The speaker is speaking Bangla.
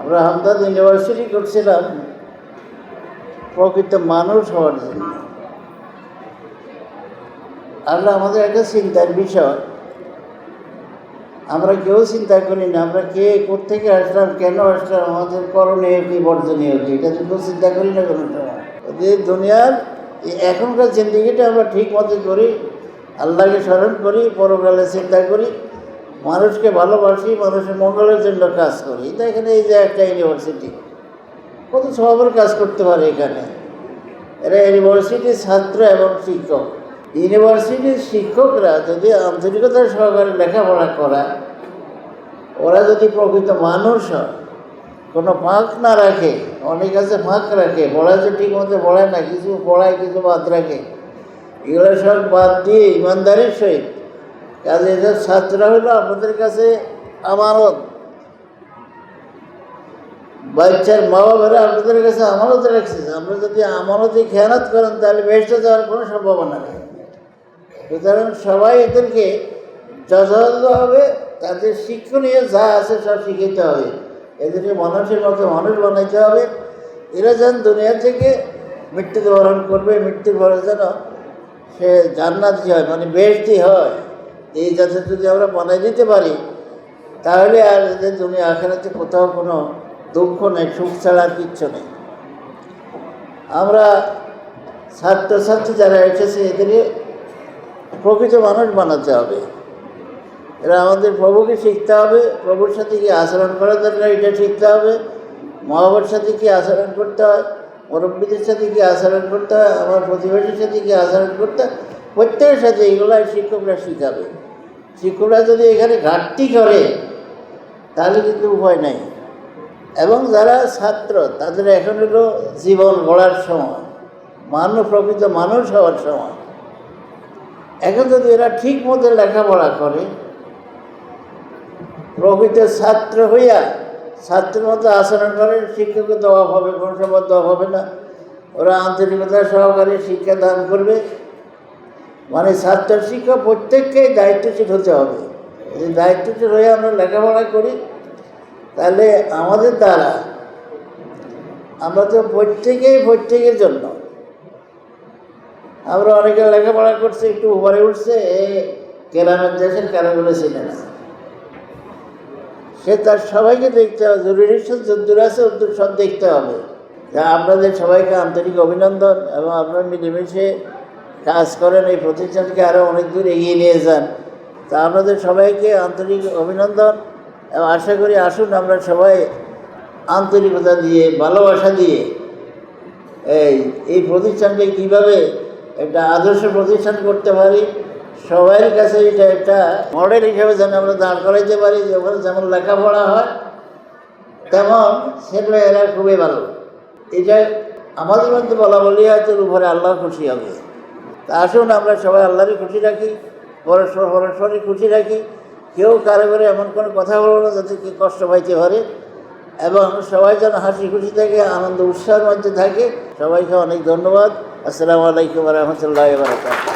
আমরা হামদাদ ইউনিভার্সিটি করছিলাম, প্রকৃত মানুষ হওয়ার জন্য। আল্লাহ আমাদের একটা চিন্তার বিষয়। আমরা কেউ চিন্তা করি না, আমরা কে কোথেকে আসলাম, কেন আসলাম, আমাদের করণীয় কি, বর্জনীয় কি, এটা কেউ চিন্তা করি না কোনো যে দুনিয়ার এখনকার জিন্দগিটা আমরা ঠিক মতো করি, আল্লাহকে স্মরণ করি, পরকালে চিন্তা করি মানুষকে ভালোবাসি, মানুষের মঙ্গলের জন্য কাজ করি। দেখেন এই যে একটা ইউনিভার্সিটি কত স্বভাবের কাজ করতে পারে এখানে? এরা ইউনিভার্সিটির ছাত্র এবং শিক্ষক। ইউনিভার্সিটির শিক্ষকরা যদি আন্তরিকতার সহকারে লেখাপড়া করায়, ওরা যদি প্রকৃত মানুষ হয়, কোনো ফাঁক না রাখে, অনেক আছে ফাঁক রাখে, পড়ায় যে ঠিক মতো পড়ায় না, কিছু পড়ায়, কিছু বাদ রাখে, এগুলো সব বাদ দিয়ে ইমানদারির সহিত কাজে এসব ছাত্ররা হলো আপনাদের কাছে আমানত। বাচ্চার মা বাবারা আপনাদের কাছে আমানত রাখছে। আমরা যদি আমানতে খেয়ানত করেন, তাহলে বেসতে যাওয়ার কোনো সম্ভাবনা নেই। সুতরাং সবাই এদেরকে যথাযথভাবে তাদের শিক্ষণীয় যা আছে সব শিখাইতে হবে। এদেরকে মানুষের মতো মানুষ বানাইতে হবে। এরা যেন দুনিয়া থেকে মৃত্যুকে বরণ করবে, মৃত্যুর পরে যেন সে জান্নাতি হয় মানে বেশটি হয়। এই যাতে যদি আমরা বানাই দিতে পারি, তাহলে আর এদের দুনিয়া আখেরাতে কোথাও কোনো দুঃখ নেই, সুখ ছাড়া আর কিচ্ছু নেই। আমরা ছাত্রছাত্রী যারা এসেছে এদেরকে প্রকৃত মানুষ বানাতে হবে। এরা আমাদের প্রভুকে শিখতে হবে, প্রভুর সাথে কি আচরণ করা দরকার, এটা শিখতে হবে। মা বাবার সাথে কি আচরণ করতে হয়, মুরব্বীদের সাথে কি আচরণ করতে হয়, আমার প্রতিবেশীর সাথে কি আচরণ করতে হয়। প্রত্যেকের সাথে এগুলো শিক্ষকরা শিখাবে। শিক্ষকরা যদি এখানে ঘাটতি করে, তাহলে কিন্তু উপায় নাই। এবং যারা ছাত্র, তাদের এখন হলো জীবন গড়ার সময় মানুষ প্রকৃত মানুষ হওয়ার সময়। এখন যদি এরা ঠিক মতো লেখাপড়া করে, প্রকৃত ছাত্র হইয়া ছাত্রের মতো আচরণ করে শিক্ষকের দেওয়া হবে, কোনো সময় দেওয়া হবে না। ওরা আন্তরিকতা সহকারে শিক্ষা দান করবে। মানে ছাত্র শিক্ষক প্রত্যেককেই দায়িত্বশীল হতে হবে। যদি দায়িত্বশীল হয়ে আমরা লেখাপড়া করি, তাহলে আমাদের দ্বারা আমরা তো প্রত্যেকেই প্রত্যেকের জন্য। আমরা অনেকে লেখাপড়া করছে, একটু উপরে উঠছে, এ কেরামের দেশের কারাগুলো ছিল না। সে তার সবাইকে দেখতে হবে, জরুরি যদ্দূর আছে সব দেখতে হবে। যা আপনাদের সবাইকে আন্তরিক অভিনন্দন এবং আপনারা মিলেমিশে কাজ করেন, এই প্রতিষ্ঠানকে আরও অনেক দূর এগিয়ে নিয়ে যান। তা আপনাদের সবাইকে আন্তরিক অভিনন্দন, এবং আশা করি আসুন আমরা সবাই আন্তরিকতা দিয়ে, ভালোবাসা দিয়ে এই এই প্রতিষ্ঠানকে কীভাবে একটা আদর্শ প্রতিষ্ঠান করতে পারি সবার কাছে এটা একটা মডেল হিসেবে যেন আমরা দাঁড় করাইতে পারি, যে ওখানে যেমন লেখাপড়া হয়, তেমন সেগুলো এরা খুবই ভালো। এটা আমাদের মধ্যে বলা বলি হয়তো উপরে আল্লাহ খুশি হবে। তা আসুন, আমরা সবাই আল্লাহরই খুশি রাখি, পরস্পর পরস্পরই খুশি রাখি। কেউ কারও করে এমন কোনো কথা বলব না, যাতে কি কষ্ট পাইতে পারে। এবং সবাই যেন হাসি খুশি থাকে, আনন্দ, উৎসাহের মধ্যে থাকে। সবাইকে অনেক ধন্যবাদ। আসসালামু আলাইকুম রহমতুল্লাহ বারকাত